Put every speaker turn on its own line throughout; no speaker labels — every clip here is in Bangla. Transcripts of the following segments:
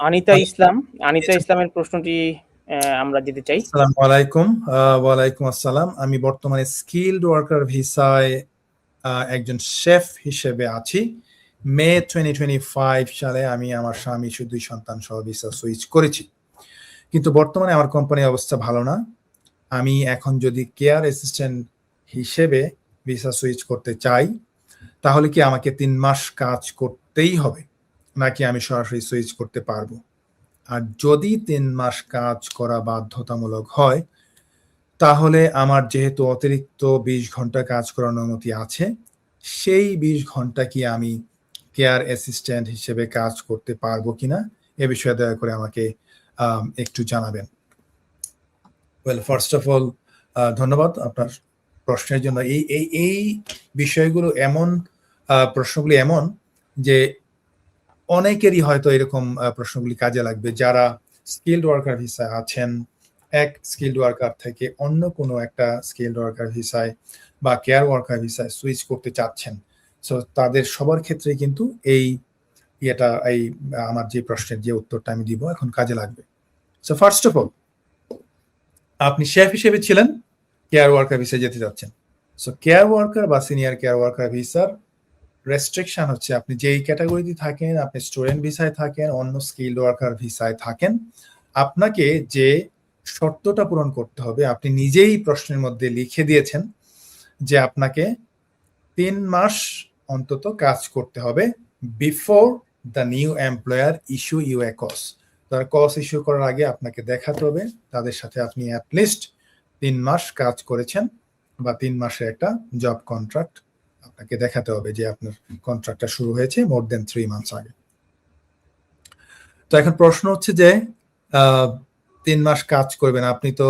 আনিতা ইসলাম আনিতা ইসলামের প্রশ্নটি আমরা দিতে চাই।
আসসালামু আলাইকুম আহ, ওয়ালাইকুম আসসালাম। আমি বর্তমানে স্কিলড ওয়ার্কার ভিসায় একজন শেফ হিসেবে আছি। মে টোয়েন্টি টোয়েন্টি ফাইভ সালে আমি আমার স্বামী সহ দুই সন্তান সহ ভিসা সুইচ করেছি। কিন্তু বর্তমানে আমার কোম্পানির অবস্থা ভালো না। আমি এখন যদি কেয়ার অ্যাসিস্ট্যান্ট হিসেবে ভিসা সুইচ করতে চাই তাহলে কি আমাকে তিন মাস কাজ করতেই হবে? নাকি আমি সরাসরি সুইচ করতে পারব। আর যদি তিন মাস কাজ করা বাধ্যতামূলক হয়, তাহলে আমার যেহেতু অতিরিক্ত বিশ ঘণ্টা কাজ করার অনুমতি আছে, সেই বিশ ঘণ্টা কি আমি কেয়ার অ্যাসিস্ট্যান্ট হিসেবে কাজ করতে পারব কিনা, এ বিষয়ে দয়া করে আমাকে একটু জানাবেন। ওয়েল ফার্স্ট অফ অল ধন্যবাদ আপনার প্রশ্নের জন্য। এই এই এই বিষয়গুলো এমন প্রশ্নগুলি এমন যে অনেকেরই হয়তো এরকম প্রশ্নগুলি কাজে লাগবে। যারা স্কিল্ড ওয়ার্কার ভিসায় আছেন, এক স্কিল্ড ওয়ার্কার থেকে অন্য কোনো একটা স্কিল্ড ওয়ার্কার ভিসায় বা কেয়ার ওয়ার্কার ভিসায় সুইচ করতে চাচ্ছেন। সো তাদের সবার ক্ষেত্রে কিন্তু এই ইয়েটা, এই, আমার যে প্রশ্নের যে উত্তরটা আমি দিব এখন কাজে লাগবে। সো ফার্স্ট অফ অল আপনি শেফ হিসেবে ছিলেন কেয়ার ওয়ার্কার ভিসায় যেতে যাচ্ছেন। সো কেয়ার ওয়ার্কার বা সিনিয়র কেয়ার ওয়ার্কার ভিসার রেস্ট্রিকশন হচ্ছে, আপনি যেই ক্যাটাগরিতে থাকেন, আপনি স্টুডেন্ট ভিসায় থাকেন, অন্য স্কিল্ড ওয়ার্কার ভিসায় থাকেন, আপনাকে যে শর্তটা পূরণ করতে হবে, আপনি নিজেই প্রশ্নের মধ্যে লিখে দিয়েছেন যে আপনাকে তিন মাস অন্তত কাজ করতে হবে before the new employer issue you a CoS তার কস ইস্যু করার আগে আপনাকে দেখাতে হবে, তাদের সাথে আপনি অ্যাটলিস্ট তিন মাস কাজ করেছেন বা তিন মাসের একটা জব কন্ট্রাক্ট আপনাকে দেখাতে হবে যে আপনার কন্ট্রাক্টটা শুরু হয়েছে মোর দেন থ্রি মান্থস আগে। তো এখন প্রশ্ন হচ্ছে যে তিন মাস কাজ করবেন। আপনি তো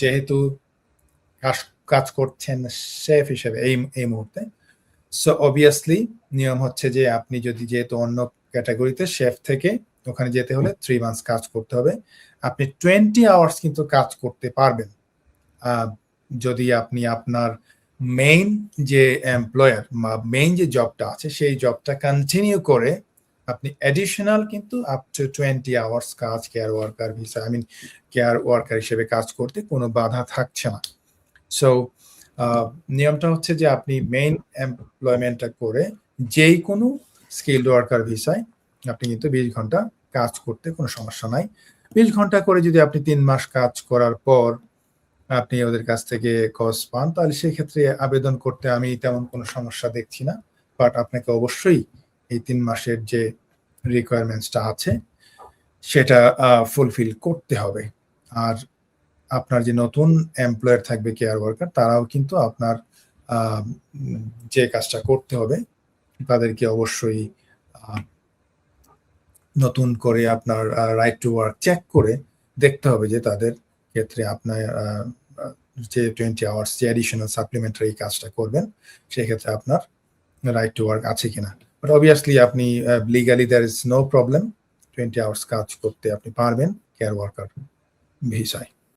যেহেতু কাজ করছেন শেফ হিসেবে এই এই মুহূর্তে। সো অবভিয়াসলি নিয়ম হচ্ছে যে আপনি যদি যেহেতু অন্য ক্যাটাগরিতে শেফ থেকে ওখানে যেতে হলে থ্রি মান্থস কাজ করতে হবে। আপনি টোয়েন্টি আওয়ার্স কিন্তু কাজ করতে পারবেন। যদি আপনি আপনার মেইন যে এমপ্লয়ার বা মেইন যে জবটা আছে, সেই জবটা কন্টিনিউ করে আপনি অ্যাডিশনাল কিন্তু আপ টু টোয়েন্টি আওয়ার্স কাজ care worker visa I mean care worker হিসেবে কাজ করতে কোনো বাধা থাকছে না। সো নিয়মটা হচ্ছে যে আপনি মেইন এমপ্লয়মেন্টটা করে যেই কোনো স্কিল্ড ওয়ার্কার ভিসায় আপনি কিন্তু বিশ ঘণ্টা কাজ করতে কোনো সমস্যা নাই। বিশ ঘণ্টা করে যদি আপনি তিন মাস কাজ করার পর আপনি ওদের কাছ থেকে কস পান, তাহলে সেই ক্ষেত্রে আবেদন করতে আমি তেমন কোনো সমস্যা দেখছি না। বাট আপনাকে অবশ্যই এই তিন মাসের যে রিকোয়ারমেন্টসটা আছে, সেটা ফুলফিল করতে হবে। আর আপনার যে নতুন এমপ্লয়ার থাকবে কেয়ার ওয়ার্কার তারাও কিন্তু আপনার যে কাজটা করতে হবে, তাদেরকে অবশ্যই নতুন করে আপনার রাইট টু ওয়ার্ক চেক করে দেখতে হবে যে তাদের ক্ষেত্রে আপনার যে টোয়েন্টি আওয়ার্স যে অ্যাডিশনাল সাপ্লিমেন্টারি কাজটা করবেন, সেক্ষেত্রে আপনার রাইট টু ওয়ার্ক আছে কিনা। বাট অবভিয়াসলি আপনি legally there is no problem twenty hours কাজ করতে আপনি পারবেন কেয়ার ওয়ার্কার ভিসায়